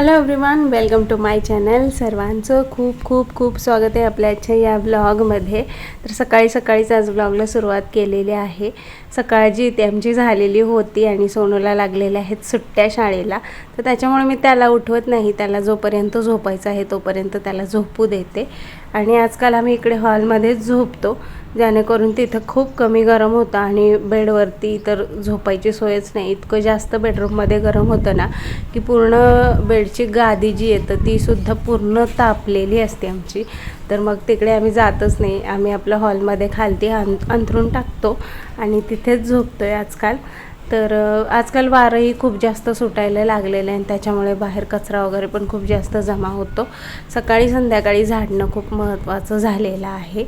Hello everyone welcome to my channel सर्वांचं खूप खूप खूप स्वागत आहे आपल्या आजच्या या ब्लॉगमध्ये तर सकाळी सकाळीच आज ब्लॉगला सुरुवात केलेली आहे. सकाळची ती आमची झालेली होती आणि सोनूला लागलेल्या आहेत सुट्ट्या शाळेला. तर त्याच्यामुळे मी त्याला उठवत नाही त्याला जोपर्यंत झोपायचं आहे तोपर्यंत त्याला झोपू देते. आणि आजकाल आम्ही इकडे हॉलमध्येच झोपतो जेणेकरून तिथं खूप कमी गरम होतं आणि बेडवरती तर झोपायची सोयच नाही. इतकं जास्त बेडरूममध्ये गरम होतं ना की पूर्ण बेडची गादी जी येतं तीसुद्धा पूर्ण तापलेली असते आमची. तर मग तिकडे आम्ही जातच नाही. आम्ही आपलं हॉलमध्ये खालती अं अंथरून टाकतो आणि तिथेच झोपतो आहे आजकाल. तर आजकाल वारंही खूप जास्त सुटायला लागलेलं आहे आणि त्याच्यामुळे बाहेर कचरा वगैरे पण खूप जास्त जमा होतो. सकाळी संध्याकाळी झाडणं खूप महत्त्वाचं झालेलं आहे.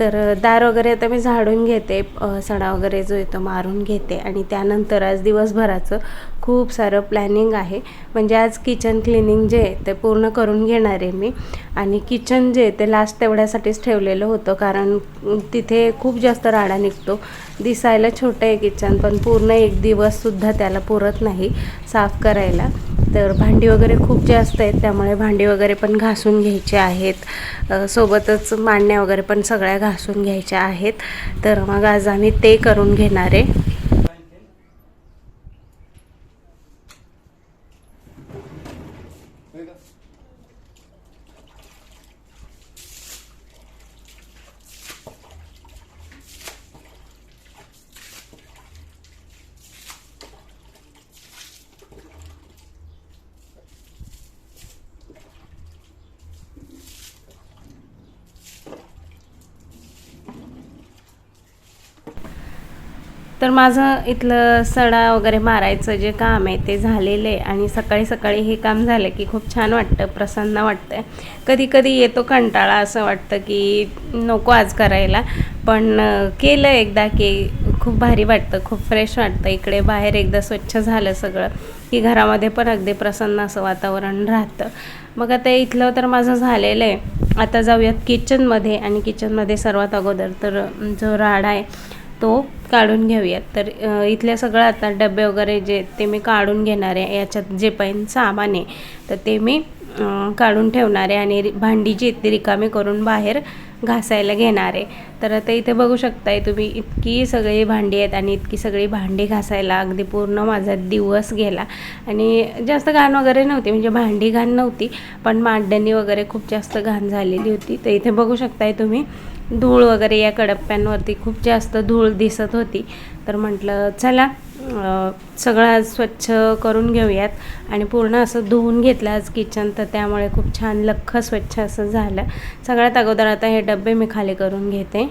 तर दार वगैरे आता मी झाडून घेते. सडा वगैरे जो येतो मारून घेते आणि त्यानंतर आज दिवसभराचं खूप सारं प्लॅनिंग आहे. म्हणजे आज किचन क्लिनिंग जे आहे ते पूर्ण करून घेणार आहे मी. आणि किचन जे आहे ते लास्ट तेवढ्यासाठीच ठेवलेलं होतं. कारण तिथे खूप जास्त राडा निघतो. दिसायला छोटं आहे किचन पण पूर्ण एक दिवससुद्धा त्याला पुरत नाही साफ करायला. तर भांडी वगैरे खूप जास्त आहेत. त्यामुळे भांडी वगैरे पण घासून घ्यायचे आहेत. सोबतच मांडण्या वगैरे पण सगळ्या घासून घ्यायच्या आहेत. तर मग आज आम्ही ते करून घेणार आहे. तर माझं इथलं सडा वगैरे मारायचं जे काम आहे ते झालेलं आहे. आणि सकाळी सकाळी हे काम झालं की खूप छान वाटतं प्रसन्न वाटतं कधी कधी येतो कंटाळा असं वाटतं की नको आज करायला. पण केलं एकदा की खूप भारी वाटतं खूप फ्रेश वाटतं. इकडे बाहेर एकदा स्वच्छ झालं सगळं की घरामध्ये पण अगदी प्रसन्न असं वातावरण राहतं. मग आता इथलं तर माझं झालेलं आहे. आता जाऊयात किचनमध्ये आणि किचनमध्ये सर्वात अगोदर तर जो राडा आहे तो काढून घेऊयात. तर इथल्या सगळं आता डबे वगैरे जे ते मी काढून घेणार आहे. याच्यात जे पण सामान आहे तर ते मी काढून ठेवणार आहे आणि भांडी जी ती रिकामी करून बाहेर घासायला घेणार आहे. तर आता इथे बघू शकताय तुम्ही इतकी सगळी भांडी आहेत आणि इतकी सगळी भांडी घासायला अगदी पूर्ण माझा दिवस गेला. आणि जास्त घाण वगैरे नव्हती म्हणजे भांडी घाण नव्हती पण मांडणी वगैरे खूप जास्त घाण झालेली होती. तर इथे बघू शकताय तुम्ही धूळ वगैरे या कडप्प्यांवरती खूप जास्त धूळ दिसत होती. तर म्हटलं चला सगळं आज स्वच्छ करून घेऊयात. आणि पूर्ण असं धुवून घेतलं आज किचन तर त्यामुळे खूप छान लख्ख स्वच्छ असं झालं. सगळ्यात अगोदर आता हे डबे मी खाली करून घेते.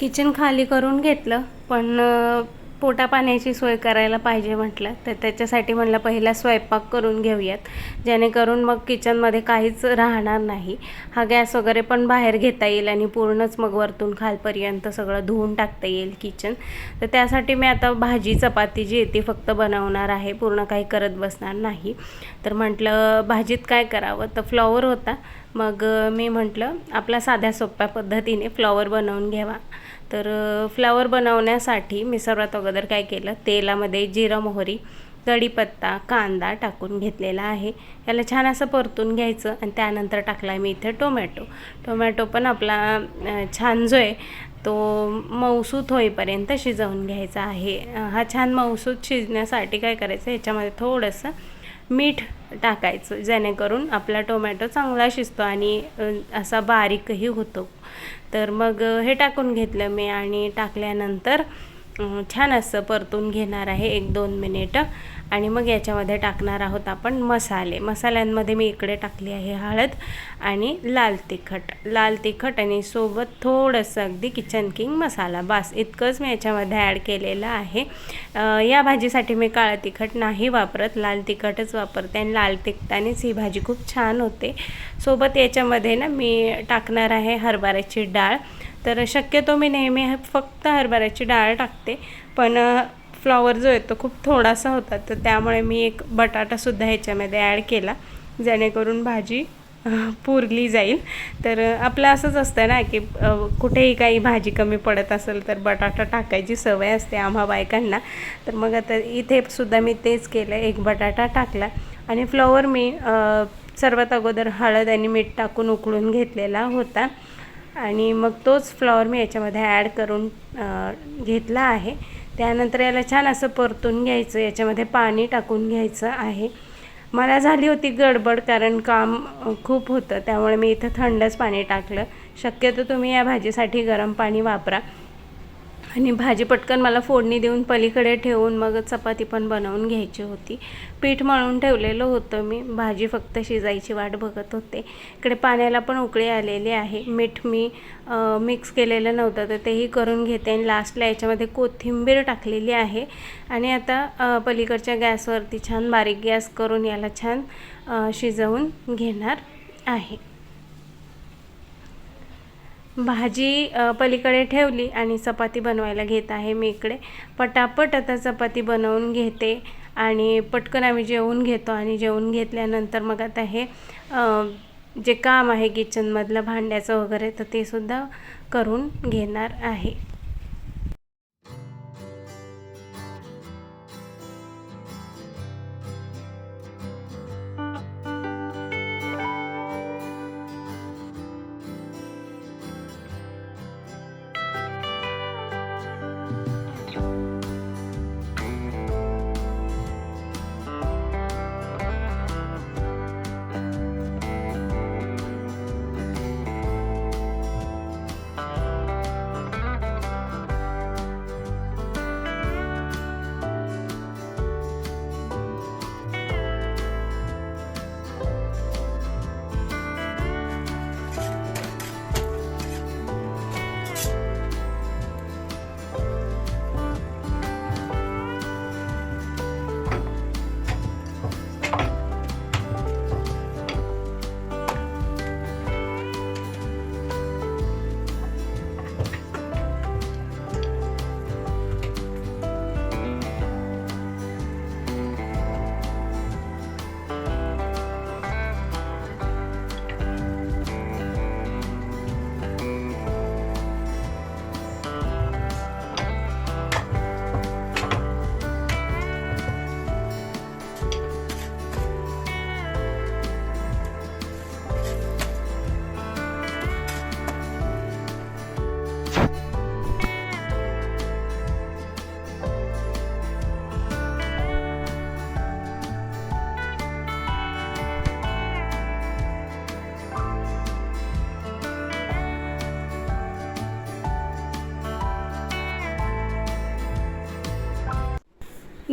किचन खाली करून घेतलं पण पोटापाण्याची पोटा पाण्याची सोय करायला पाहिजे म्हटलं. तर त्याच्यासाठी म्हटलं पहिला स्वयंपाक करून घेऊयात. जेणेकरून मग किचनमध्ये काहीच राहणार नाही. हा गॅस वगैरे पण बाहेर घेता येईल आणि पूर्णच मग वरतून खालपर्यंत सगळं धुवून टाकता येईल किचन तर त्यासाठी मी आता भाजी चपाती जी आहे ती फक्त बनवणार आहे. पूर्ण काही करत बसणार नाही. तर म्हटलं भाजीत काय करावं? तर फ्लॉवर होता. मग मी म्हटलं आपला साध्या सोप्या पद्धतीने फ्लॉवर बनवून घ्यावा. तर फ्लावर फ्लॉवर बनवण्यासाठी मी सर्वात अगोदर काय केलं तेलामध्ये जिरं मोहरी कढीपत्ता कांदा टाकून घेतलेला आहे. याला छान असं परतून घ्यायचं आणि त्यानंतर टाकला मी इथे टोमॅटो. टोमॅटो पण आपला छान जो आहे तो मऊसूत होईपर्यंत शिजवून घ्यायचा आहे. हा छान मऊसूत शिजण्यासाठी काय करायचं ह्याच्यामध्ये थोडंसं मीठ टाकायचं जेणेकरून आपला टोमॅटो चांगला शिजतो आणि असा बारीकही होतो. तर मग हे टाकून घेतलं मी आणि टाकल्यानंतर छान असं परतून घेणार आहे एक दोन मिनिटं. आणि मग याच्यामध्ये टाकणार आहोत आपण मसाले. मसाल्यांमध्ये मी इकडे टाकली आहे हळद आणि लाल तिखट. लाल तिखट आणि सोबत थोडंसं अगदी किचन किंग मसाला. बास इतकंच मी याच्यामध्ये ॲड केलेलं आहे. या भाजीसाठी मी काळं तिखट नाही वापरत. लाल तिखटच वापरते आणि लाल तिखटानेच ही भाजी खूप छान होते. सोबत याच्यामध्ये ना मी टाकणार आहे हरभऱ्याची डाळ. तर शक्यतो मी नेहमी फक्त हरभऱ्याची डाळ टाकते. पण फ्लॉवर जो आहे तो खूप थोडासा होता. तर त्यामुळे मी एक बटाटासुद्धा ह्याच्यामध्ये ॲड केला जेणेकरून भाजी पुरली जाईल. तर आपलं असंच असतं ना की कुठेही काही भाजी कमी पडत असेल तर बटाटा टाकायची सवय असते आम्हा बायकांना. तर मग आता इथे सुद्धा मी तेच केलं एक बटाटा टाकला आणि फ्लॉवर मी सर्वात अगोदर हळद आणि मीठ टाकून उकळून घेतलेला होता. आणि मग तोच फ्लॉवर मी याच्यामध्ये ॲड करून घेतला आहे. त्यानंतर याला छान असं परतून घ्यायचं याच्यामध्ये पाणी टाकून घ्यायचं आहे. मला झाली होती गडबड कारण काम खूप होतं. त्यामुळे मी इथं थंडच पाणी टाकलं. शक्यतो तुम्ही या भाजीसाठी गरम पाणी वापरा. आणि भाजी पटकन मला फोडणी देऊन पलीकडे ठेवून मग चपाती पण बनवून घ्यायची होती. पीठ मळून ठेवलेलं होतं मी. भाजी फक्त शिजायची वाट बघत होते. इकडे पाण्याला पण उकळी आलेली आहे. मीठ मी मिक्स केलेलं नव्हतं तर तेही करून घेते आणि लास्टला याच्यामध्ये कोथिंबीर टाकलेली आहे. आणि आता पलीकडच्या गॅसवरती छान बारीक गॅस करून याला छान शिजवून घेणार आहे. भाजी पलीकडे ठेवली आणि चपाती बनवायला घेत आहे मी इकडे. पटापट आता चपाती बनवून घेते आणि पटकन आम्ही जेवून घेतो आणि जेवून घेतल्यानंतर मग आता हे जे काम आहे किचनमधलं भांड्याचं वगैरे तर ते सुद्धा करून घेणार आहे.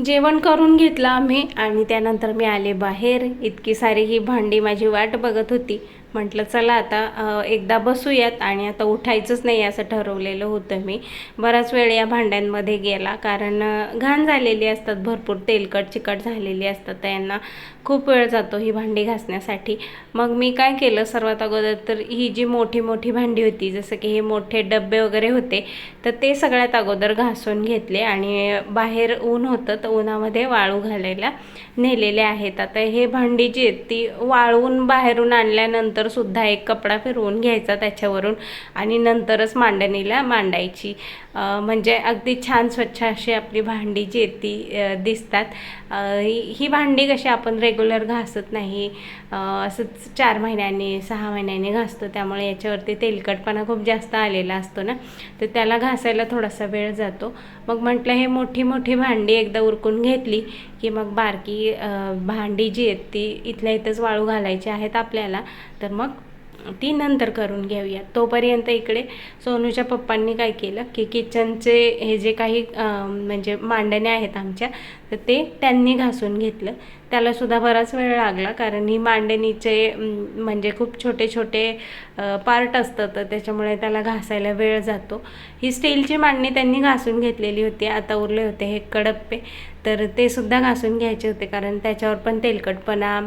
जेवण करून घेतलं आम्ही आणि त्यानंतर मी आले बाहेर. इतकी सारी ही भांडी माझी वाट बघत होती. म्हटलं चला आता एकदा बसूयात आणि आता उठायचंच नाही असं ठरवलेलं होतं मी. बराच वेळ या भांड्यांमध्ये गेला कारण घाण झालेली असतात भरपूर तेलकट चिकट झालेली असतात त्यांना खूप वेळ जातो ही भांडी घासण्यासाठी. मग मी काय केलं सर्वात अगोदर तर ही जी मोठी मोठी भांडी होती जसं की हे मोठे डबे वगैरे होते तर ते सगळ्यात अगोदर घासून घेतले आणि बाहेर ऊन होतं तर उन्हामध्ये वाळू घालायला नेलेले आहेत. आता हे भांडी जी आहेत ती वाळवून बाहेरून आणल्यानंतर सुद्धा एक कपडा फिरवून घ्यायचा त्याच्यावरून आणि नंतरच मांडणीला मांडायची. म्हणजे अगदी छान स्वच्छ अशी आपली भांडी जी ती दिसतात. ही ही भांडी कशी आपण रेग्युलर घासत नाही. असंच चार महिन्यांनी सहा महिन्यांनी घासतो. त्यामुळे याच्यावरती तेलकटपणा खूप जास्त आलेला असतो ना. तर त्याला घासायला थोडासा वेळ जातो. मग म्हटलं हे मोठी मोठी भांडी एकदा उरकून घेतली की मग बारकी भांडी जी आहेत ती इथल्या इथंच वाळू घालायची आहेत आपल्याला. तर मग ती नंतर करून घेऊया. तोपर्यंत इकडे सोनूच्या पप्पांनी काय केलं की किचनचे हे जे काही म्हणजे मांडण्या आहेत आमच्या तर ते त्यांनी घासून घेतलं. त्यालासुद्धा बराच वेळ लागला कारण ही मांडणीचे म्हणजे खूप छोटे छोटे पार्ट असतं तर त्याच्यामुळे त्याला घासायला वेळ जातो. ही स्टीलची मांडणी त्यांनी घासून घेतलेली होती आता उरले होते हे कडप्पे. तर ते सुद्धा घासून घ्यायचे होते कारण त्याच्यावर पण तेलकटपणा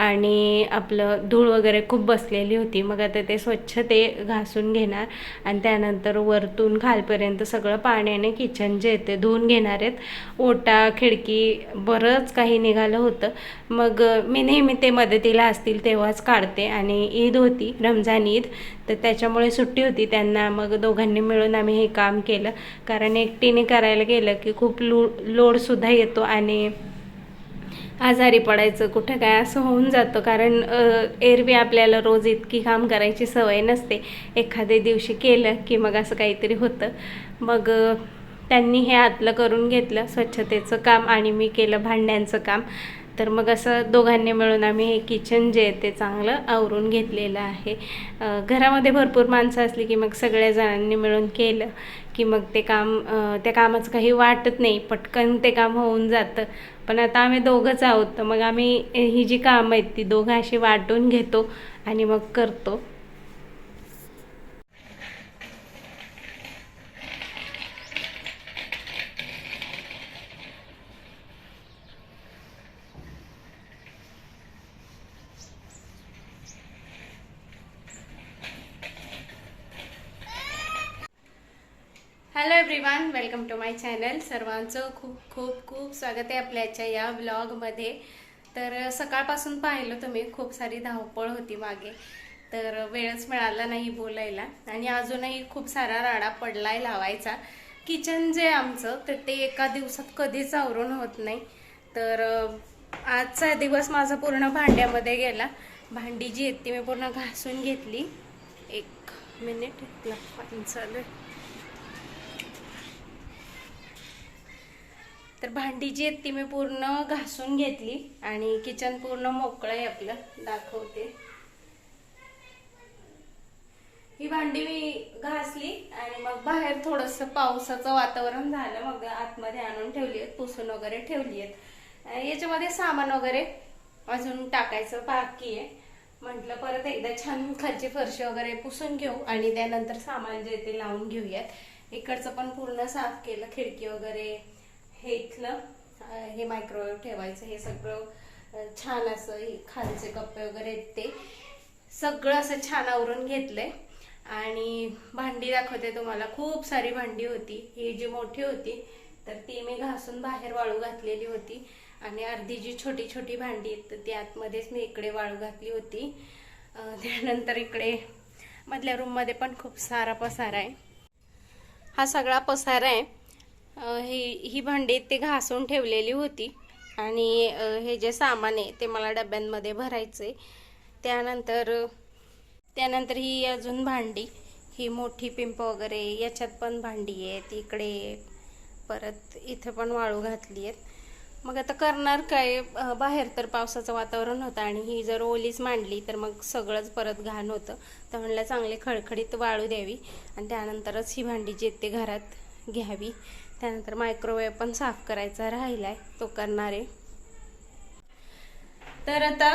आणि आपलं धूळ वगैरे खूप बसलेली होती. मग आता ते स्वच्छ ते घासून घेणार आणि त्यानंतर वरतून खालपर्यंत सगळं पाण्याने किचन जे ते धुवून घेणार आहेत. ओटा खिडकी बरंच काही निघालं होतं. मग मी नेहमी ते मदतीला असतील तेव्हाच काढते आणि ईद होती रमजान ईद. तर त्याच्यामुळे सुट्टी होती. त्यांना मग दोघांनी मिळून आम्ही हे काम केलं. कारण एकटीने करायला गेलं की खूप लो लोडसुद्धा येतो आणि आजारी पडायचं कुठं काय असं होऊन जातं. कारण एरवी आपल्याला रोज इतकी काम करायची सवय नसते. एखाद्या दिवशी केलं की मग असं काहीतरी होतं. मग त्यांनी हे आतलं करून घेतलं स्वच्छतेचं काम आणि मी केलं भांड्यांचं काम. तर मग असं दोघांनी मिळून आम्ही हे किचन जे आहे ते चांगलं आवरून घेतलेलं आहे. घरामध्ये भरपूर माणसं असली की मग सगळ्या जणांनी मिळून केलं की मग ते काम त्या कामाचं काही वाटत नाही. पटकन ते काम होऊन जातं. पण आता आम्ही दोघंच आहोत तर मग आम्ही ही जी कामं आहेत ती दोघं अशी वाटून घेतो आणि मग करतो hello everyone welcome to my channel. सर्वांचं खूप खूप खूप स्वागत आहे आपल्याच्या या ब्लॉगमध्ये तर सकाळपासून पाहिलं तुम्ही खूप सारी धावपळ होती मागे. तर वेळच मिळाला नाही बोलायला. आणि अजूनही खूप सारा राडा पडलाय लावायचा. किचन जे आमचं तर ते एका दिवसात कधीच आवरून होत नाही. तर आजचा दिवस माझा पूर्ण भांड्यामध्ये गेला. भांडी जी आहेत ती मी पूर्ण घासून घेतली. एक मिनिट इथला चालू तर भांडी जी आहेत ती मी पूर्ण घासून घेतली आणि किचन पूर्ण मोकळं आहे आपलं. दाखवते. ही भांडी मी घासली आणि मग बाहेर थोडस पावसाचं वातावरण झालं. मग आतमध्ये आणून ठेवली आहेत पुसून वगैरे ठेवली आहेत. याच्यामध्ये सामान वगैरे अजून टाकायचं बाकी आहे. म्हटलं परत एकदा छान खालची फरशी वगैरे पुसून घेऊ आणि त्यानंतर सामान जे ते लावून घेऊयात. इकडचं पण पूर्ण साफ केलं खिडकी वगैरे हे इथलं हे मायक्रोवेव्ह ठेवायचं हे सगळं छान असं हे खालचे कप्पे वगैरे आहेत ते सगळं असं छान आवरून घेतलंय. आणि भांडी दाखवते तुम्हाला खूप सारी भांडी होती. ही जी मोठी होती तर ती मी घासून बाहेर वाळू घातलेली होती. आणि अर्धी जी छोटी छोटी भांडी आहेत तर ती आतमध्येच मी इकडे वाळू घातली होती. त्यानंतर इकडे मधल्या रूममध्ये पण खूप सारा पसारा आहे. हा सगळा पसारा आहे. ही ही भांडी ते घासून ठेवलेली होती. आणि हे जे सामान आहे ते मला डब्यांमध्ये भरायचे. त्यानंतर त्यानंतर ही अजून भांडी. ही मोठी पिंप वगैरे याच्यात पण भांडी आहेत इकडे परत इथं पण वाळू घातली आहेत. मग आता करणार काय? बाहेर तर पावसाचं वातावरण होतं आणि ही जर ओलीच मांडली तर मग सगळंच परत घाण होतं. तर म्हणलं चांगली खडखडीत वाळू द्यावी. आणि त्यानंतरच ही भांडी जी ते घरात घ्यावी. त्यानंतर मायक्रोवेव्ह पण साफ करायचा राहिलाय तो करणार आहे. तर आता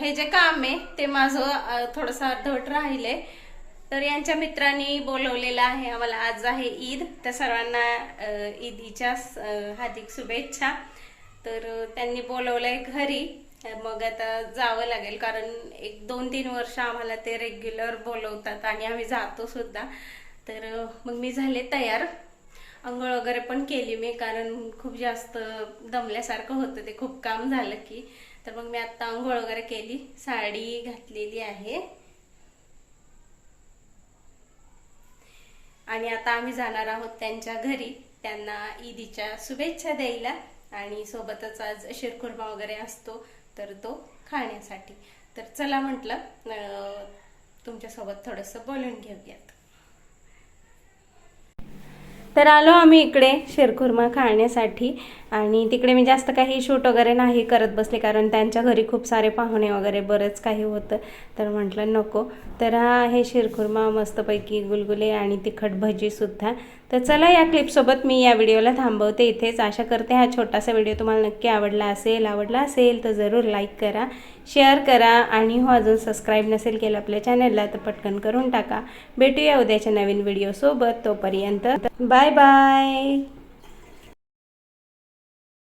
हे जे काम आहे ते माझं थोडंसं अर्धवट राहिलंय. तर यांच्या मित्रांनी बोलवलेलं आहे आम्हाला आज आहे ईद. त्या सर्वांना ईदीच्या हार्दिक शुभेच्छा. तर त्यांनी बोलवलंय घरी. मग आता जावं लागेल कारण एक दोन तीन वर्ष आम्हाला ते रेग्युलर बोलवतात आणि आम्ही जातो सुद्धा. तर मग मी झाले तयार. आंघोळ वगैरे पण केली मी कारण खूप जास्त दमल्यासारखं होतं ते. खूप काम झालं की. तर मग मी आत्ता आंघोळ वगैरे केली. साडी घातलेली आहे. आणि आता आम्ही जाणार आहोत त्यांच्या घरी. त्यांना ईदीच्या शुभेच्छा द्यायला. आणि सोबतच आज शिरखुर्मा वगैरे असतो तर तो खाण्यासाठी. तर चला म्हटलं तुमच्यासोबत थोडंसं बोलून घेऊयात. तर आलो आम्ही इकडे शिरखुर्मा खाण्यासाठी. आणि तिकडे मी जास्त काही शूट वगैरे नाही करत बसले कारण त्यांच्या घरी खूप सारे पाहुणे वगैरे बरंच काही होतं. तर म्हटलं नको. तर हा आहे शिरखुर्मा मस्तपैकी गुलगुले आणि तिखट भजीसुद्धा तर चला या क्लिपसोबत मी या व्हिडिओला थांबवते इथेच. आशा करते हा छोटासा व्हिडिओ तुम्हाला नक्की आवडला असेल. आवडला असेल तर जरूर लाईक करा शेअर करा आणि हो अजून सबस्क्राईब नसेल केलं आपल्या चॅनलला तर पटकन करून टाका. भेटूया उद्याच्या नवीन व्हिडिओसोबत तोपर्यंत बाय बाय